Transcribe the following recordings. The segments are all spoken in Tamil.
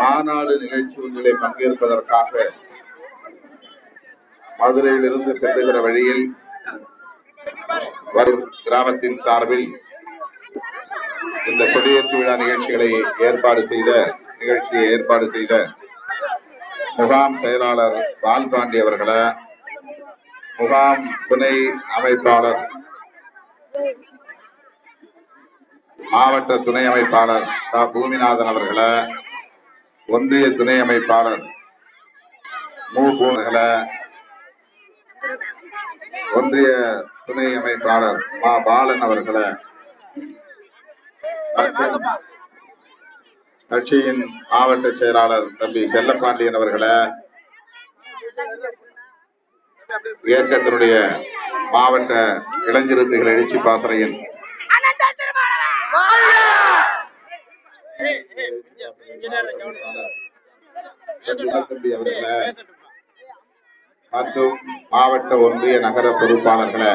மாநாடு நிகழ்ச்சி ஒன்றிலே பங்கேற்பதற்காக மதுரையிலிருந்து செல்லுகிற வழியில் வரும் கிராமத்தின் சார்பில் இந்த கொடியேற்று விழா நிகழ்ச்சிகளை ஏற்பாடு செய்த நிகழ்ச்சியை ஏற்பாடு செய்த முகாம் செயலாளர் பால்பாண்டி அவர்களை முகாம் துணை அமைப்பாளர் மாவட்ட துணை அமைப்பாளர் பூமிநாதன் அவர்களை ஒன்றிய துணை அமைப்பாளர் மு. பூர்களை ஒன்றிய துணை அமைப்பாளர் மா. பாலன் அவர்களை கட்சியின் மாவட்ட செயலாளர் தம்பி செல்லப்பாண்டியன் அவர்களை இயக்கத்தினுடைய மாவட்ட இளைஞருந்துகள் எழுச்சி பாசறையின் தம்பி அவர்களை மற்றும் மாவட்ட ஒன்றிய நகர பொறுப்பாளர்களை.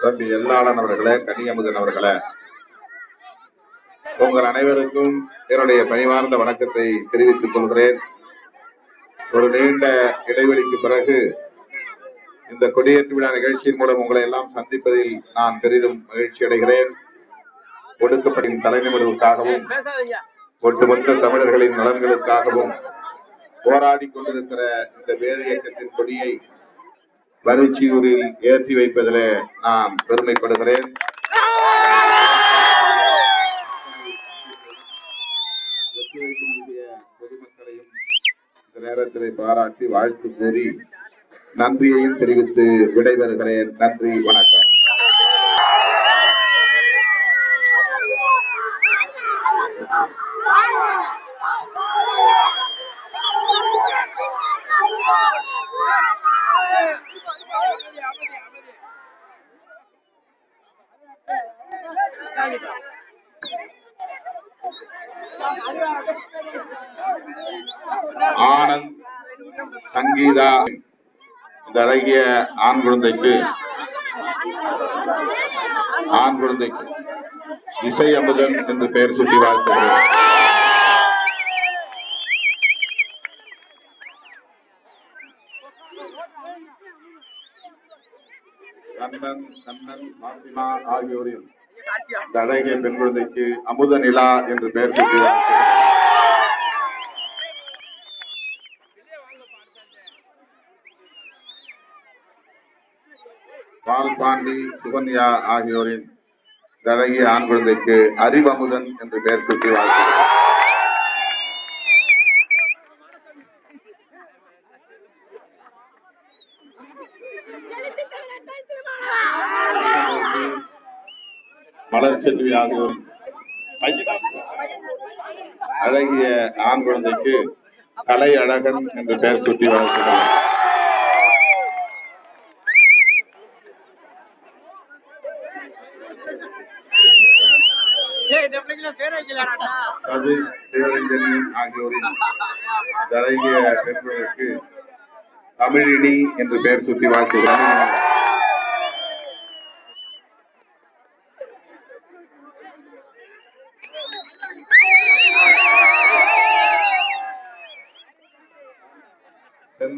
தம்பி எல்லாளன் அவர்களே கனியமுதன் அவர்களே. உங்கள் அனைவருக்கும் என்னுடைய பணிவார்ந்த வணக்கத்தை தெரிவித்துக் கொள்கிறேன். ஒரு நீண்ட இடைவெளிக்கு பிறகு இந்த கொடியேற்று விழா நிகழ்ச்சியின் மூலம் உங்களை எல்லாம் சந்திப்பதில் நான் பெரிதும் மகிழ்ச்சி அடைகிறேன் ஒடுக்கப்பட்டின் தலைநிமிர்வுக்காகவும் ஒட்டுமொத்த தமிழர்களின் நலன்களுக்காகவும் போராடி கொண்டிருக்கிற இந்த வேறு இயக்கத்தின் கொடியை வரிச்சியூரில் ஏற்றி வைப்பதிலே நான் பெருமைப்படுகிறேன். பொதுமக்களையும் இந்த நேரத்திலே பாராட்டி வாழ்த்து கூறி நன்றியையும் தெரிவித்து விடைபெறுகிறேன். நன்றி வணக்கம். ஆனந்த் சங்கீதா இந்த அழகிய ஆண் குழந்தைக்கு ஆண் குழந்தைக்கு இசை அமுதன் என்று பெயர் சுட்டி வாழ்த்துகிறேன். கண்ணன் கண்ணன் மாசிமா ஆகியோரின் தடகை பெண் குழந்தைக்கு அமுத நிலா என்று பெயர் சுட்டி வாழ்த்துகிறேன் சுகன்யா ஆகியோரின் இந்த ஆண் குழந்தைக்கு அறிவமுதன் என்று பெயர் சுட்டி வாழ்த்துகிறேன் மலர் செல்வி ஆகியோர் அழகிய ஆண் குழந்தைக்கு கலை அழகன் என்று பெயர் சுட்டி வாழ்த்துகிறேன் கதிர் சிவரஞ்சனி ஆகியோரின் அழகிய பெண்களுக்கு தமிழினி என்று பெயர் சுட்டி வாழ்த்துகிறேன்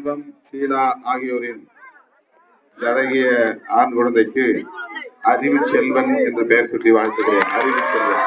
செல்வம் சீலா ஆகியோரின் அழகிய ஆண் குழந்தைக்கு அறிவு செல்வன் என்று பெயர் சுட்டி வாழ்த்துகிறேன். அறிவு செல்வன்.